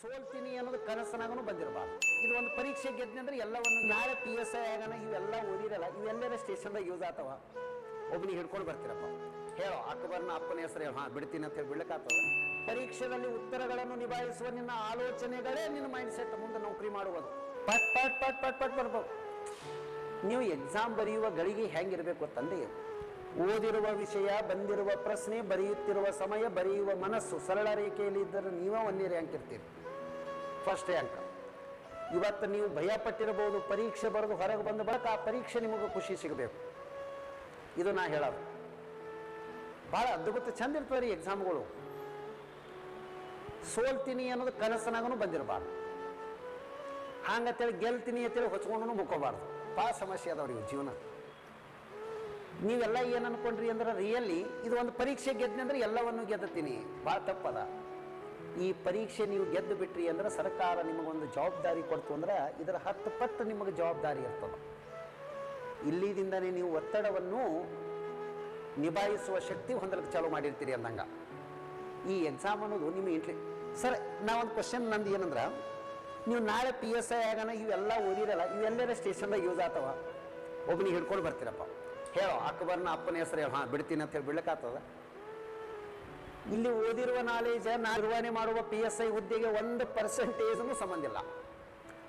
ಸೋಲ್ತೀನಿ ಅನ್ನೋದು ಕನಸನಾಗೂ ಬಂದಿರಬಾರ್ದು. ಇದು ಒಂದು ಪರೀಕ್ಷೆ ಗೆದ್ದೆ ಅಂದ್ರೆ ಎಲ್ಲವನ್ನು ನಾಳೆ ಪಿ ಎಸ್ ಐ ಆಗೋಣ, ಇವೆಲ್ಲ ಓದಿರಲ್ಲ, ಇವೆಲ್ಲರ ಸ್ಟೇಷನ್ದಾಗ ಯೂಸ್ ಆತವ ಒಬ್ಬನಿಗೆ ಹಿಡ್ಕೊಂಡು ಬರ್ತೀರಪ್ಪ. ಹೇಳೋ, ಅಕ್ಬರ್ನ ಅಪ್ಪನ ಹೆಸರು ಹೇಳು. ಹಾಂ, ಬಿಡ್ತೀನಿ ಅಂತ ಹೇಳಿ ಬಿಡ್ಲಿಕ್ಕಾಗ್ತದೆ. ಪರೀಕ್ಷೆಯಲ್ಲಿ ಉತ್ತರಗಳನ್ನು ನಿಭಾಯಿಸುವ ನಿನ್ನ ಆಲೋಚನೆಗಳೇ ನಿನ್ನ ಮೈಂಡ್ ಸೆಟ್ ಮುಂದೆ ನೌಕರಿ ಮಾಡುವುದು. ಪಟ್ ಪಟ್ ಪಟ್ ಪಟ್ ಪಟ್ ಬರ್ಬೋದು. ನೀವು ಎಕ್ಸಾಮ್ ಬರೆಯುವ ಗಳಿಗೆ ಹೆಂಗಿರಬೇಕು ಅಂತಂದ್ರೆ ಓದಿರುವ ವಿಷಯ, ಬಂದಿರುವ ಪ್ರಶ್ನೆ, ಬರೆಯುತ್ತಿರುವ ಸಮಯ, ಬರೆಯುವ ಮನಸ್ಸು, ಸರಳ ರೇಖೆಯಲ್ಲಿ ಇದ್ದರೆ ನೀವೇ ಒಂದೇ ರ್ಯಾಂಕ್ ಇರ್ತೀರಿ. ಫಸ್ಟ್ ರ್ಯಾಂಕ್ ಇವತ್ತು ನೀವು ಭಯ ಪಟ್ಟಿರಬಹುದು ಪರೀಕ್ಷೆ ಬರೆದು ಹೊರಗೆ ಬಂದ ಬಳಿಕ ಆ ಪರೀಕ್ಷೆ ನಿಮಗೆ ಖುಷಿ ಸಿಗಬೇಕು. ಇದು ನಾ ಹೇಳೋದು. ಭಾಳ ಅದ್ಭುತ ಚಂದ ಇರ್ತವೆ ರೀ ಎಕ್ಸಾಮ್ಗಳು ಸೋಲ್ತೀನಿ ಅನ್ನೋದು ಕನಸನಾಗೂ ಬಂದಿರಬಾರ್ದು. ಹಾಂಗತ್ತೇಳಿ ಗೆಲ್ತೀನಿ ಅಂತೇಳಿ ಹೊಚ್ಕೊಂಡು ಮುಕ್ಕೋಬಾರ್ದು. ಭಾಳ ಸಮಸ್ಯೆ ಅದಾವ್ರಿ ಜೀವನ. ನೀವೆಲ್ಲ ಏನು ಅನ್ಕೊಂಡ್ರಿ ಅಂದ್ರೆ ರಿಯಲಿ ಇದು ಒಂದು ಪರೀಕ್ಷೆ ಗೆದ್ದೆ ಅಂದ್ರೆ ಎಲ್ಲವನ್ನು ಗೆದ್ದುತ್ತೀನಿ. ಭಾಳ ತಪ್ಪದ. ಈ ಪರೀಕ್ಷೆ ನೀವು ಗೆದ್ದು ಬಿಟ್ರಿ ಅಂದ್ರೆ ಸರ್ಕಾರ ನಿಮಗೊಂದು ಜವಾಬ್ದಾರಿ ಕೊಡ್ತು ಅಂದ್ರೆ ಇದರ ಹತ್ತು ಪಟ್ಟು ನಿಮಗೆ ಜವಾಬ್ದಾರಿ ಇರ್ತದೆ. ಇಲ್ಲಿದಿಂದನೇ ನೀವು ಒತ್ತಡವನ್ನು ನಿಭಾಯಿಸುವ ಶಕ್ತಿ ಹೊಂದಲಿಕ್ಕೆ ಚಾಲೂ ಮಾಡಿರ್ತೀರಿ ಅಂದಂಗ. ಈ ಎಕ್ಸಾಮ್ ಅನ್ನೋದು ನಿಮ್ಮ ಇಂಟ್ಲಿ ಸರ್ ನಾ ಒಂದು ಕ್ವಶನ್ ನಂದು ಏನಂದ್ರೆ, ನೀವು ನಾಳೆ ಪಿ ಎಸ್ ಐ ಆಗೋಣ ಇವೆಲ್ಲ ಓದಿರಲ್ಲ ಇವೆಲ್ಲರ ಸ್ಟೇಷನ್ದಾಗ ಯೂಸ್ ಆಗ್ತವ? ಒಬ್ಬನಿಗೆ ಹಿಡ್ಕೊಂಡು ಬರ್ತೀರಪ್ಪ. ಹೇಳೋ ಅಕ್ಬರ್ನ ಅಪ್ಪನ ಹೆಸರು ಹೇಳು. ಹಾಂ, ಬಿಡ್ತೀನಿ ಅಂತ ಹೇಳಿ ಬಿಡ್ಲಿಕ್ಕಾಗ್ತದ? ಇಲ್ಲಿ ಓದಿರುವ ನಾಲೇಜ್ ನಾ ನಿರ್ವಹಣೆ ಮಾಡುವ ಪಿ ಎಸ್ ಐ ಹುದ್ದೆಗೆ ಒಂದು ಪರ್ಸೆಂಟೇಜ್ನು ಸಂಬಂಧ ಇಲ್ಲ.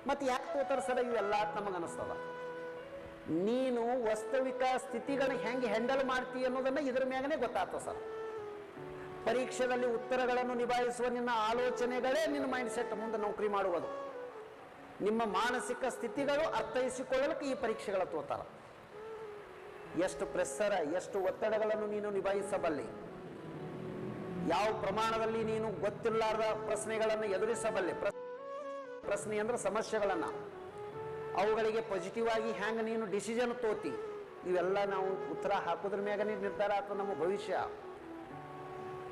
ಮತ್ತು ಯಾಕೆ ತೋತಾರ ಸರ್ ಇವೆಲ್ಲ ನಮಗೆ ಅನಿಸ್ತದ. ನೀನು ವಾಸ್ತವಿಕ ಸ್ಥಿತಿಗಳನ್ನ ಹೆಂಗೆ ಹ್ಯಾಂಡಲ್ ಮಾಡ್ತೀಯ ಅನ್ನೋದನ್ನ ಇದ್ರ ಮ್ಯಾಗನೇ ಗೊತ್ತಾಗ್ತದೆ ಸರ್. ಪರೀಕ್ಷೆಯಲ್ಲಿ ಉತ್ತರಗಳನ್ನು ನಿಭಾಯಿಸುವ ನಿನ್ನ ಆಲೋಚನೆಗಳೇ ನಿನ್ನ ಮೈಂಡ್ ಸೆಟ್ ಮುಂದೆ ನೌಕರಿ ಮಾಡುವುದು. ನಿಮ್ಮ ಮಾನಸಿಕ ಸ್ಥಿತಿಗಳು ಅರ್ಥೈಸಿಕೊಳ್ಳಲು ಈ ಪರೀಕ್ಷೆಗಳ ತೋತಾರ. ಎಷ್ಟು ಪ್ರೆಸ್ಸರ, ಎಷ್ಟು ಒತ್ತಡಗಳನ್ನು ನೀನು ನಿಭಾಯಿಸಬಲ್ಲೆ? ಯಾವ ಪ್ರಮಾಣದಲ್ಲಿ ನೀನು ಗೊತ್ತಿಲ್ಲಾರದ ಪ್ರಶ್ನೆಗಳನ್ನು ಎದುರಿಸಬಲ್ಲೆ? ಪ್ರ- ಪ್ರಶ್ನೆ ಅಂದ್ರೆ ಸಮಸ್ಯೆಗಳನ್ನು. ಅವುಗಳಿಗೆ ಪಾಸಿಟಿವ್ ಆಗಿ ಹ್ಯಾಂಗೆ ನೀನು ಡಿಸಿಷನ್ ತೋತಿ. ಇವೆಲ್ಲ ನಾವು ಉತ್ತರ ಹಾಕೋದ್ರ ಮ್ಯಾಗನೇ ನಿರ್ಧಾರ ಆಗ್ತದೆ ನಮ್ಮ ಭವಿಷ್ಯ.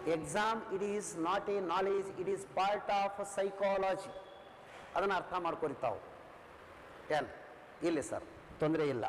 Exam it is not a knowledge it is part of psychology ಅದನ್ನು ಅರ್ಥ ಮಾಡ್ಕೊರಿತಾವು. ಏನು? ಇಲ್ಲಿ ಸರ್ ತೊಂದರೆ ಇಲ್ಲ.